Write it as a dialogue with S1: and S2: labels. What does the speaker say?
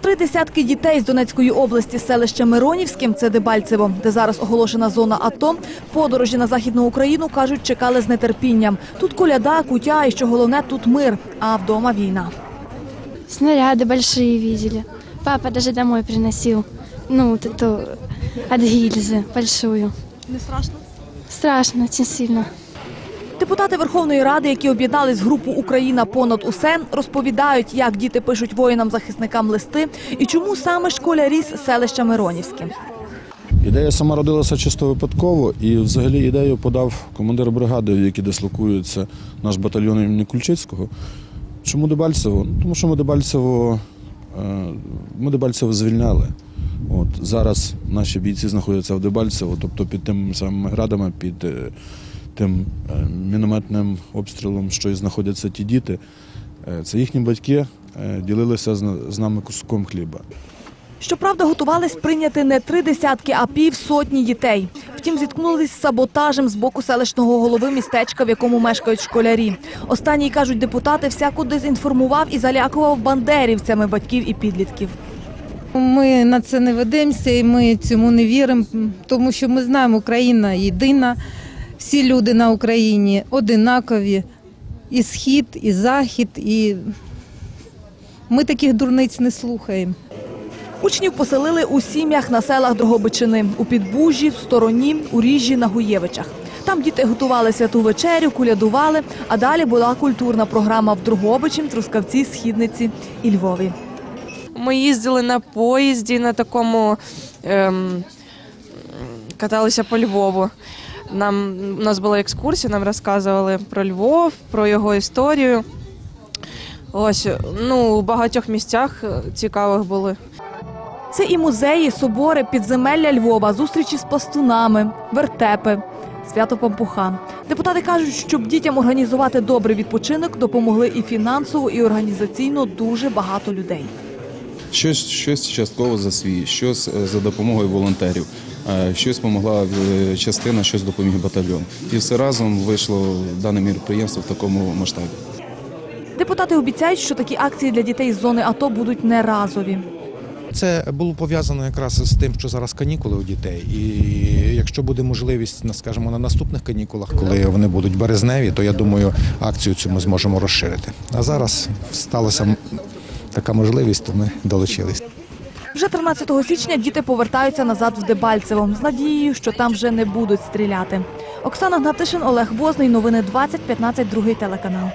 S1: Три десятки дітей з Донецької області з селища Миронівським, це Дебальцево, де зараз оголошена зона АТО, подорожі на Західну Україну, кажуть, чекали з нетерпінням. Тут коляда, кутя і, що головне, тут мир, а вдома війна.
S2: Снаряды большие видели. Папа даже домой приносил. Ну, вот эту от гильзы большую.
S1: Не страшно?
S2: Страшно, очень сильно.
S1: Депутати Верховної Ради, які об'єднались в групу Україна понад усе, розповідають, як діти пишуть воїнам-захисникам листи і чому саме школярі з селища Миронівське.
S3: Ідея сама родилася чисто випадково, і взагалі ідею подав командир бригади, в якій дислокується наш батальйон імені Кульчицького. Чому Дебальцево? Ну, Тому що ми Дебальцево, е, ми Дебальцево звільняли. От, зараз наші бійці знаходяться в Дебальцево, тобто під тими самими градами, під е, тим е, мінометним обстрілом, що і знаходяться ті діти. Е, Це їхні батьки е, ділилися з на- з нами куском хліба.
S1: Щоправда, готувались прийняти не три десятки, а пів сотні дітей. Втім, зіткнулись з саботажем з боку селищного голови містечка, в якому мешкають школярі. Останній, кажуть депутати, всяко дезінформував і залякував бандерівцями батьків і підлітків.
S4: Ми на це не ведемося і ми цьому не віримо, тому що ми знаємо, Україна єдина, всі люди на Україні одинакові, і схід, і захід, і ми таких дурниць не слухаємо.
S1: Учнів поселили у сім'ях на селах Дрогобичини, у Підбужжі, в Стороні, у Ріжжі, на Гуєвичах. Там діти готували святу вечерю, кулядували, а далі була культурна програма в Дрогобичі, Трускавці, Східниці і Львові.
S5: Ми їздили на поїзді на такому ем, каталися по Львову. Нам у нас була екскурсія, нам розказували про Львов, про його історію. Ось, ну, у багатьох місцях е, цікавих були.
S1: Це і музеї, собори, підземелля Львова, зустрічі з пластунами, вертепи, свято Пампуха. Депутати кажуть, щоб дітям організувати добрий відпочинок, допомогли і фінансово, і організаційно дуже багато людей.
S6: Щось, щось частково за свій, щось е, за допомогою волонтерів, е, щось допомогла е, частина, щось допоміг батальйон. І все разом вийшло дане міроприємство в такому масштабі.
S1: Депутати обіцяють, що такі акції для дітей з зони АТО будуть не разові.
S7: Це було пов'язано якраз з тим, що зараз канікули у дітей. І якщо буде можливість, на, скажімо, на наступних канікулах, коли вони будуть березневі, то я думаю, акцію цю ми зможемо розширити. А зараз сталася м- така можливість, то ми долучились.
S1: Вже 13 січня діти повертаються назад в Дебальцево з надією, що там вже не будуть стріляти. Оксана Гнатишин, Олег Возний. Новини 2015, другий телеканал.